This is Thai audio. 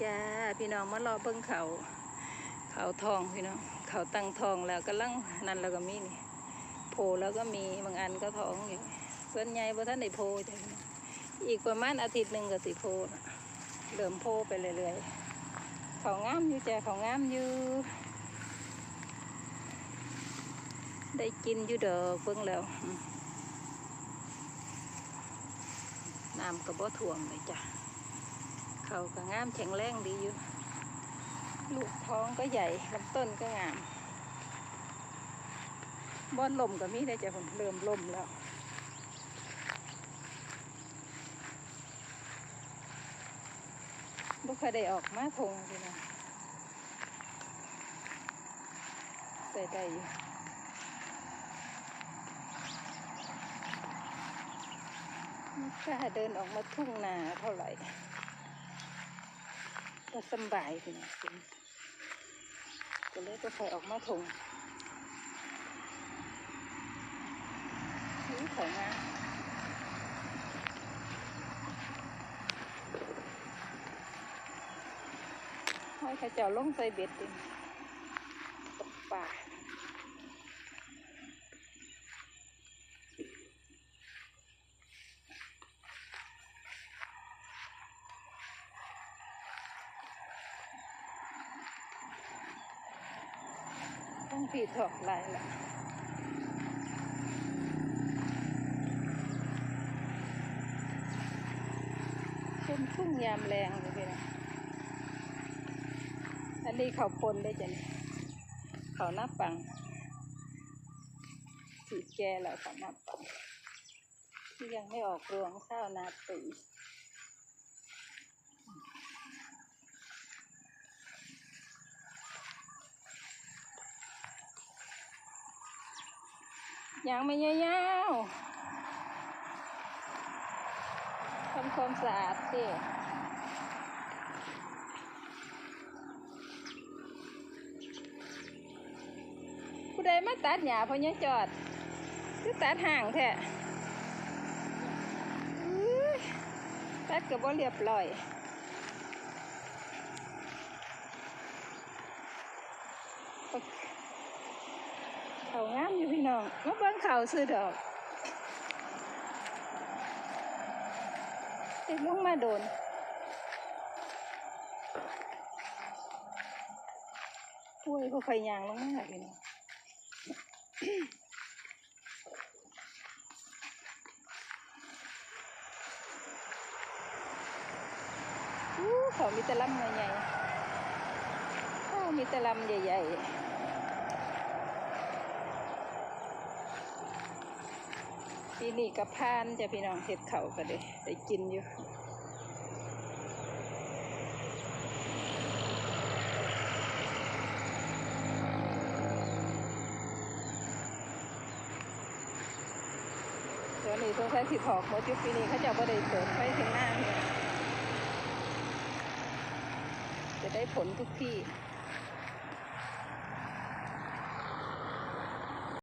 จ้าพี่น้องมารอเบิ่งเขาเขาทองพี่น้องเขาตั้งทองแล้วก็ลังนั่นแล้วก็มีนี่โพแล้วก็มีบางอันก็ท้องอยู่ส่วนใหญ่บ่ท่านได้โพจ้ะอีกประมาณอาทิตย์หนึ่งก็สิโพน่ะเริ่มโพไปเรื่อยๆเขางามอยู่จ้ะเขางามอยู่ ได้กินอยู่เด้อเบิ่งแล้วน้ำก็บ่ท่วมเลยจ้ะ เขาก็งามแข็งแรงดีอยู่ ลูกท้องก็ใหญ่ลำต้นก็งามบอนลมก็มีได้จ้ะผมเริ่มลมแล้วบุคยได้ออกมาทงพี่นะใส่ได้อยู่ไม่กล้าเดินออกมาทุ่งนาเท่าไหร่ ก็สบายพี่นะคุณก็เลยก็ใส่ออกมาถุงนี่ของงามให้ข้าเจ้าลงใส่เบ็ดดิตกป่า ต้องผีถอกลายละเป็นทุ่งยามแรงเลยพี่นะอันนี้เขาปนได้จ้ะนี่เขาหน้าปังสีแก่แล้วเขาหน้าปังที่ยังไม่ออกรวงข้าวนาปี ยังไม่ยาวๆทำความสะอาดสิผู้ใดมาตัดหญ้าพราะยังจอดคือตัดห่างแท้ตัดกับว่าเรียบร้อยโอเค ขางามอยู่พี่น้องมาเบิ่งเขาซื้อดอกติดลงมาโดนปุ้ยก็ไฟยางลงมาพี่น้องอู้เขามีแต่ลำใหญ่ๆเขามีแต่ลำใหญ่ๆ ปีนี้กับพานจะพี่น้องเห็ดเขาก็ได้ได้กินอยู่เดี๋ยวนี้ต้องใช้สิถอกมดยุคปีนี้เขาเจะบ่ได้เปิดไฟถึงหน้าเนี่ยจะได้ผลทุกที่